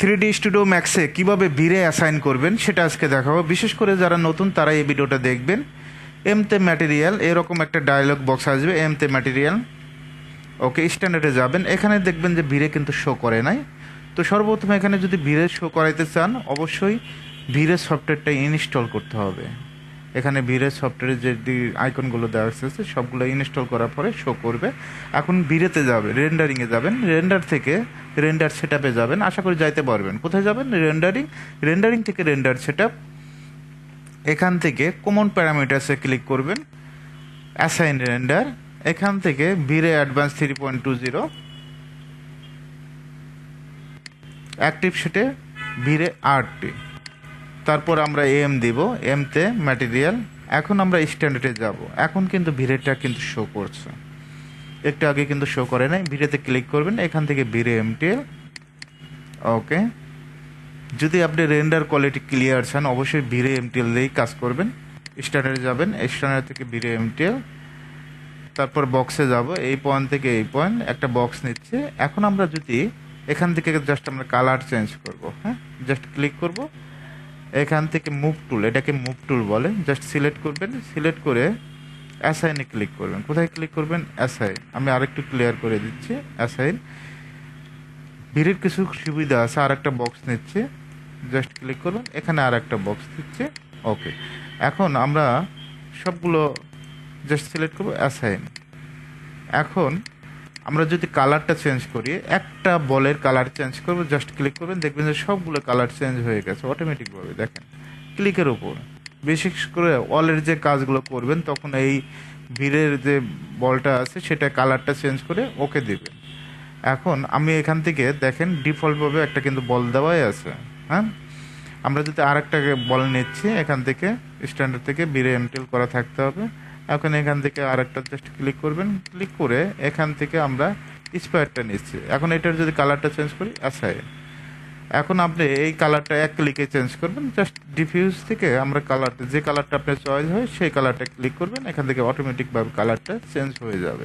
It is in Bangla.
থ্রি ডি স্টুডিও ম্যাক্সে কীভাবে ভিড়ে অ্যাসাইন করবেন সেটা আজকে দেখাবো। বিশেষ করে যারা নতুন তারা এই ভিডিওটা দেখবেন। এমতে ম্যাটেরিয়াল এরকম একটা ডায়লগ বক্স আসবে এমতে ম্যাটেরিয়াল ওকে স্ট্যান্ডার্ডে যাবেন। এখানে দেখবেন যে ভিড়ে কিন্তু শো করে নাই। তো সর্বপ্রথমে এখানে যদি ভিড়ে শো করাইতে চান, অবশ্যই ভিড়ে সফটওয়্যারটা ইনস্টল করতে হবে। এখানে ভিড়ের সফটওয়্যারের যে আইকনগুলো দেওয়া আছে সবগুলো ইনস্টল করার পরে শো করবে। এখন ভিড়েতে যাবে রেন্ডারিংয়ে যাবেন রেন্ডার থেকে রেন্ডার সেট যাবেন, আশা করি যাইতে পারবেন। কোথায় যাবেন? রেন্ডারিং রেন্ডারিং থেকে রেন্ডার সেট এখান থেকে কমন প্যারামিটার্সে ক্লিক করবেন অ্যাসাইন রেন্ডার এখান থেকে VRay advance three point two zero active সেটে ভিরে আরটি তারপর আমরা এম দিব এমতে ম্যাটেরিয়াল এখন আমরা স্ট্যান্ডার্ডে যাব। এখন কিন্তু ভিড়েটা কিন্তু শো করছে। একটু আগে কিন্তু শো করে নাই। ভিড়েতে ক্লিক করবেন, এখান থেকে ভিড়ে এমটিএল ওকে যদি আপনি রেন্ডার কোয়ালিটি ক্লিয়ার চান, অবশ্যই ভিড়ে এমটিএল দিয়েই কাজ করবেন। স্ট্যান্ডার্ডে যাবেন স্ট্যান্ডার্ড থেকে ভিড়ে এমটিএল তারপর বক্সে যাব, এই পয়েন্ট থেকে এই পয়েন্ট একটা বক্স নিচ্ছে। এখন আমরা যদি এখান থেকে জাস্ট আমরা কালার চেঞ্জ করব হ্যাঁ? জাস্ট ক্লিক করব। এখান থেকে মুভ টুল এটাকে মুভ টুল বলে। জাস্ট সিলেক্ট করবেন সিলেক্ট করে অ্যাসাইনে ক্লিক করবেন। কোথায় ক্লিক করবেন? অ্যাসাইন আমি আরেকটু ক্লিয়ার করে দিচ্ছি অ্যাসাইন ভিড়ের কিছু সুবিধা আছে আর একটা বক্স নিচ্ছে। জাস্ট ক্লিক করুন, এখানে আর একটা বক্স দিচ্ছে। ওকে এখন আমরা সবগুলো জাস্ট সিলেক্ট করব অ্যাসাইন এখন আমরা যদি কালারটা চেঞ্জ করি, একটা বলের কালার চেঞ্জ করব জাস্ট ক্লিক করবেন, দেখবেন যে সবগুলো কালার চেঞ্জ হয়ে গেছে অটোমেটিকভাবে দেখেন। ক্লিকের উপর। বিশেষ করে অলের যে কাজগুলো করবেন, তখন এই ভিড়ের যে বলটা আছে, সেটা কালারটা চেঞ্জ করে ওকে দেবেন। এখন আমি এখান থেকে দেখেন, ডিফল্টভাবে একটা কিন্তু বল দেওয়াই আছে হ্যাঁ? আমরা যদি আর একটা বল নিচ্ছি, এখান থেকে স্ট্যান্ডার্ড থেকে বিরে এমটেল করা থাকতে হবে। এখন এখান থেকে আর একটা জাস্ট ক্লিক করবেন। ক্লিক করে এখান থেকে আমরা স্পায়ারটা নিচ্ছি। এখন এটার যদি কালারটা চেঞ্জ করি আসায় এখন আপনি এই কালারটা এক ক্লিকে চেঞ্জ করবেন। জাস্ট ডিফিউজ থেকে আমরা কালারটা যে কালারটা আপনার চয়েস হয়, সেই কালারটা ক্লিক করবেন। এখান থেকে অটোমেটিকভাবে কালারটা চেঞ্জ হয়ে যাবে।